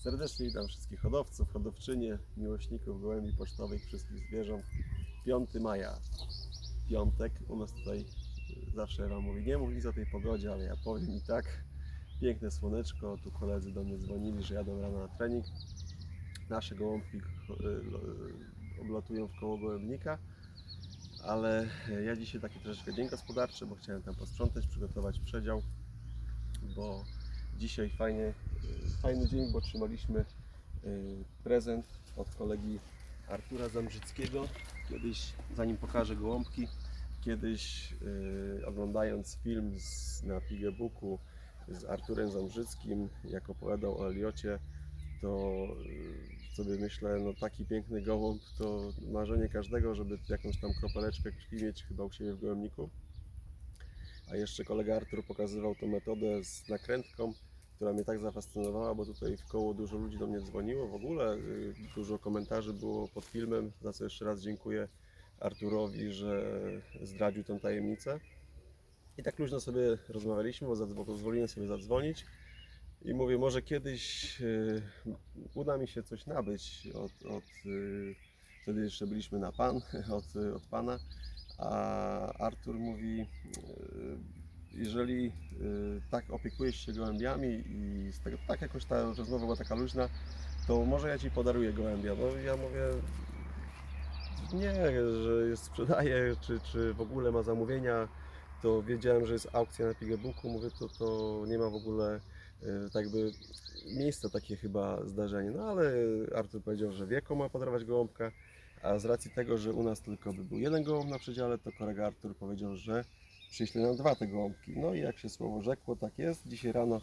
Serdecznie witam wszystkich hodowców, hodowczynie, miłośników gołębi pocztowych, wszystkich zwierząt. 5 maja, piątek, u nas tutaj y, zawsze Wam mówię, nie mów nic o tej pogodzie, ale ja powiem i tak. Piękne słoneczko, tu koledzy do mnie dzwonili, że jadą rano na trening. Nasze gołąbki y, y, oblatują w koło gołębnika, ale ja dzisiaj taki troszeczkę dzień gospodarczy, bo chciałem tam posprzątać, przygotować przedział, bo dzisiaj fajnie, y, fajny dzień, bo otrzymaliśmy y, prezent od kolegi Artura Zambrzyckiego. Kiedyś, zanim pokażę gołąbki, kiedyś y, oglądając film z, na Pigebooku z Arturem Zambrzyckim, jak opowiadał o Eliocie, to y, sobie myślę, no taki piękny gołąb to marzenie każdego, żeby jakąś tam kropeleczkę krwi mieć chyba u siebie w gołębniku. A jeszcze kolega Artur pokazywał tą metodę z nakrętką, która mnie tak zafascynowała, bo tutaj w koło dużo ludzi do mnie dzwoniło. W ogóle y, dużo komentarzy było pod filmem, za co jeszcze raz dziękuję Arturowi, że zdradził tę tajemnicę. I tak luźno sobie rozmawialiśmy, bo pozwoliłem sobie zadzwonić. I mówię, może kiedyś y, uda mi się coś nabyć od, od y, wtedy jeszcze byliśmy na pan, od, od pana. A Artur mówi, y, jeżeli y, tak opiekujesz się gołębiami i z tego, tak jakoś ta rozmowa była taka luźna, to może ja Ci podaruję gołębia. No ja mówię, nie, że jest sprzedaje, czy, czy w ogóle ma zamówienia, to wiedziałem, że jest aukcja na Pigebooku, mówię, to, to nie ma w ogóle y, tak by miejsca takie chyba zdarzenie. No ale Artur powiedział, że wieko ma podarować gołąbka, a z racji tego, że u nas tylko by był jeden gołąb na przedziale, to kolega Artur powiedział, że przyśle nam dwa te gołąbki. No i jak się słowo rzekło, tak jest. Dzisiaj rano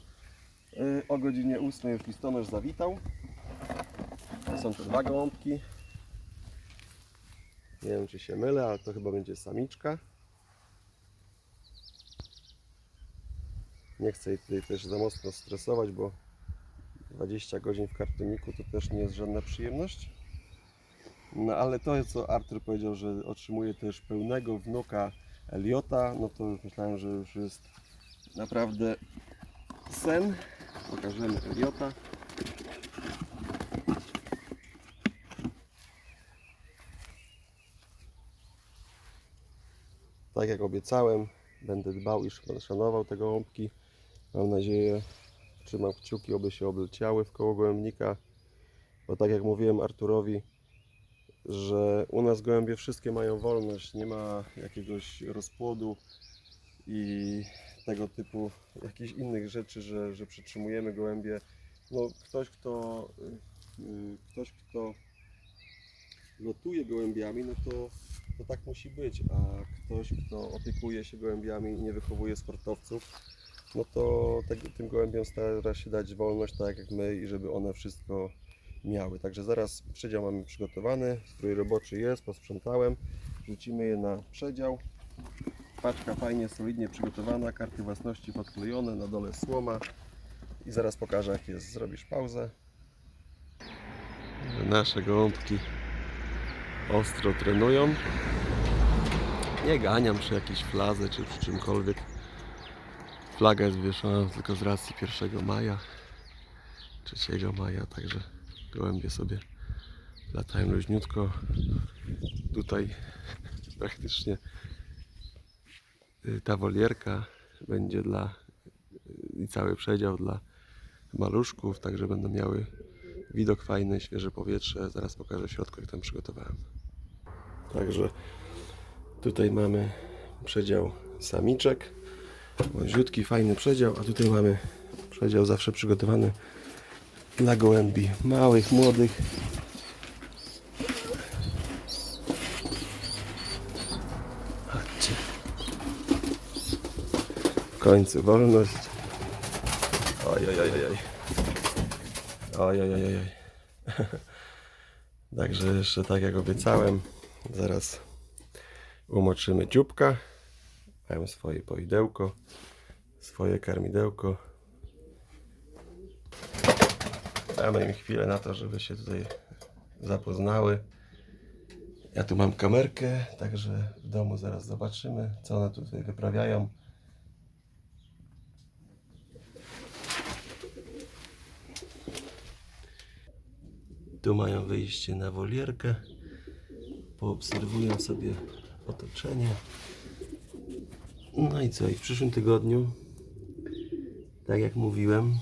y, o godzinie 8 już listonosz zawitał. Są to dwa gołąbki. Nie wiem czy się mylę, ale to chyba będzie samiczka. Nie chcę jej tutaj też za mocno stresować, bo 20 godzin w kartoniku to też nie jest żadna przyjemność. No ale to, co Artur powiedział, że otrzymuje też pełnego wnuka Eliota, no to już myślałem, że już jest naprawdę sen. Pokażemy Eliota. Tak jak obiecałem, będę dbał i szanował te gołąbki. Mam nadzieję, trzymam kciuki, oby się obleciały w koło gołębnika. Bo tak jak mówiłem Arturowi, że u nas gołębie wszystkie mają wolność, nie ma jakiegoś rozpłodu i tego typu jakichś innych rzeczy, że, że przytrzymujemy gołębie. No, ktoś, kto, y, y, ktoś, kto lotuje gołębiami, no to, to tak musi być, a ktoś, kto opiekuje się gołębiami i nie wychowuje sportowców, no to tego, tym gołębiom stara się dać wolność, tak jak my, i żeby one wszystko miały. Także zaraz przedział mamy przygotowany, strój roboczy jest, posprzątałem. Wrzucimy je na przedział. Paczka fajnie, solidnie przygotowana, karty własności podklejone, na dole słoma. I zaraz pokażę jak jest. Zrobisz pauzę. Nasze gołąbki ostro trenują. Nie ganiam przy jakiejś fladze czy przy czymkolwiek. Flaga jest wywieszona tylko z racji 1 maja, 3 maja, także gołębie sobie latają luźniutko. Tutaj praktycznie y, ta wolierka będzie dla y, i cały przedział dla maluszków, także będą miały widok fajny, świeże powietrze. Zaraz pokażę w środku, jak tam przygotowałem. Także tutaj mamy przedział samiczek. Wąziutki, fajny przedział, a tutaj mamy przedział zawsze przygotowany dla gołębi małych, młodych. Chodźcie. W końcu wolność. Oj, oj, oj, oj, oj. Oj, oj, oj. Także jeszcze tak jak obiecałem, zaraz umoczymy dzióbka. Mają swoje poidełko, swoje karmidełko. Damy im chwilę na to, żeby się tutaj zapoznały. Ja tu mam kamerkę, także w domu zaraz zobaczymy, co one tutaj wyprawiają. Tu mają wyjście na wolierkę. Poobserwują sobie otoczenie. No i co? I w przyszłym tygodniu, tak jak mówiłem,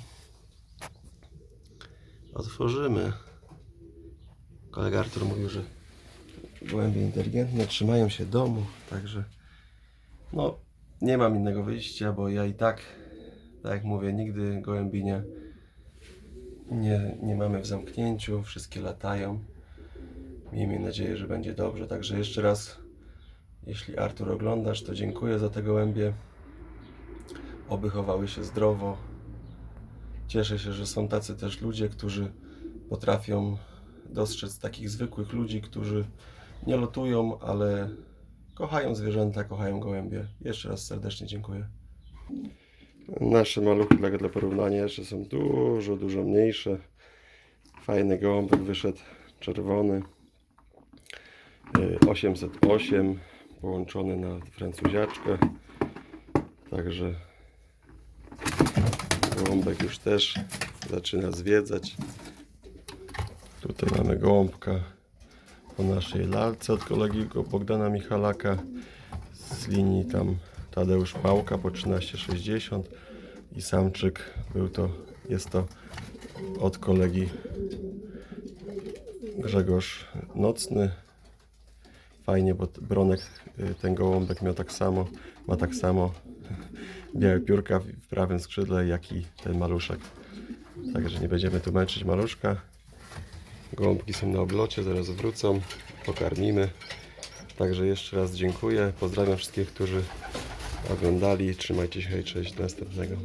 otworzymy. Kolega Artur mówił, że gołębie inteligentne trzymają się domu, także no nie mam innego wyjścia, bo ja i tak, tak jak mówię, nigdy gołębi nie, nie, nie mamy w zamknięciu, wszystkie latają. Miejmy nadzieję, że będzie dobrze. Także jeszcze raz, jeśli Artur oglądasz, to dziękuję za te gołębie. Oby chowały się zdrowo. Cieszę się, że są tacy też ludzie, którzy potrafią dostrzec takich zwykłych ludzi, którzy nie lotują, ale kochają zwierzęta, kochają gołębie. Jeszcze raz serdecznie dziękuję. Nasze maluchy dla, dla porównania jeszcze są dużo, dużo mniejsze. Fajny gołąbek wyszedł, czerwony. Y, 808 połączony na francuziaczkę. Także gołąbek już też zaczyna zwiedzać. Tutaj mamy gołąbka po naszej lalce od kolegi Bogdana Michalaka z linii tam Tadeusz Pałka po 1360 i samczyk był to, jest to od kolegi Grzegorz Nocny. Fajnie, bo Bronek, y, ten gołąbek miał tak samo, ma tak samo białe piórka w prawym skrzydle, jak i ten maluszek. Także nie będziemy tu męczyć maluszka. Gołąbki są na oblocie, zaraz wrócą, pokarmimy. Także jeszcze raz dziękuję. Pozdrawiam wszystkich, którzy oglądali. Trzymajcie się, hej, cześć, do następnego.